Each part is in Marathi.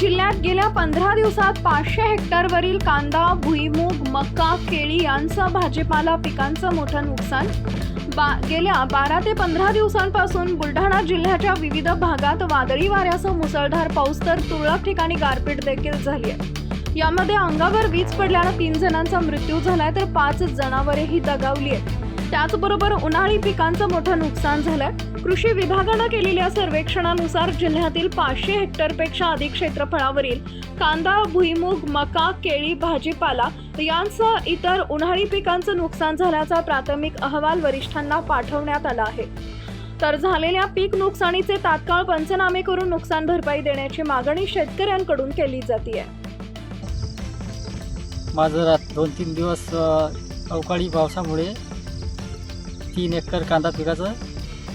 जिल्ह्यात गेल्या पंधरा दिवसात पाचशे हेक्टरवरील कांदा भुईमूग मका केळी यांचं भाजीपाला पिकांचं मोठं नुकसान. बा गेल्या बारा ते पंधरा दिवसांपासून बुलढाणा जिल्ह्याच्या विविध भागात वादळी वाऱ्यासह मुसळधार पाऊस तर तुरळक ठिकाणी गारपीट देखील झाली आहे. यामध्ये अंगावर वीज पडल्यानं तीन जणांचा मृत्यू झालाय तर पाच जनावरेही दगावली आहेत त्याचबरोबर उन्हाळी पिकांचं मोठं नुकसान झालंय कृषी विभागानं केलेल्या सर्वेक्षणानुसार जिल्ह्यातील पाचशे हेक्टरपेक्षा अधिक क्षेत्रफळावरील कांदा भुईमूग मका केळी भाजीपाला यांसह इतर उन्हाळी पिकांचं नुकसान झाल्याचा प्राथमिक अहवाल वरिष्ठांना पाठवण्यात आला आहे. तर झालेल्या पीक नुकसानीचे तात्काळ पंचनामे करून नुकसान भरपाई देण्याची मागणी शेतकऱ्यांकडून केली जाते माझं दोन तीन दिवस अवकाळी पावसामुळे तीन एकर कांदा पिकाचं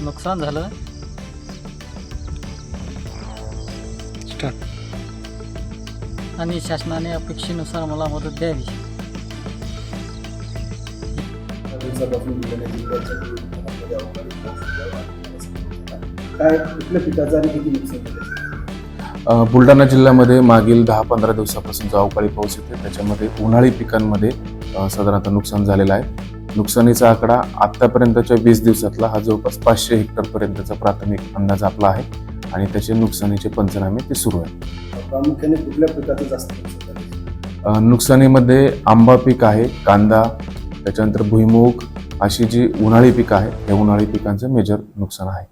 नुकसान झालं. आणि शासनाने अपेक्षेनुसार मला मदत द्यावी. बुलढाणा जिल्ह्याच्या विविध भागामध्ये अवकाळी पाऊस झाला. काय कुठल्या पिकाचं आणि किती नुकसान झालं? अ, बुलढाणा जिल्ह्यामध्ये मागील दहा पंधरा दिवसापासून जो अवकाळी पाऊस येते त्याच्यामध्ये उन्हाळी पिकांमध्ये साधारणतः नुकसान झालेलं आहे. नुकसानीचा आकडा आत्तापर्यंतच्या वीस दिवसातला हा जवळपास पाचशे हेक्टरपर्यंतचा प्राथमिक अंदाज आपला आहे आणि त्याचे नुकसानीचे पंचनामे ते सुरू आहे प्रामुख्याने कुठल्या पिकाचं जास्त नुकसानीमध्ये आंबा पीक आहे कांदा त्याच्यानंतर भुईमूग अशी जी उन्हाळी पिकं आहे या उन्हाळी पिकांचं मेजर नुकसान आहे.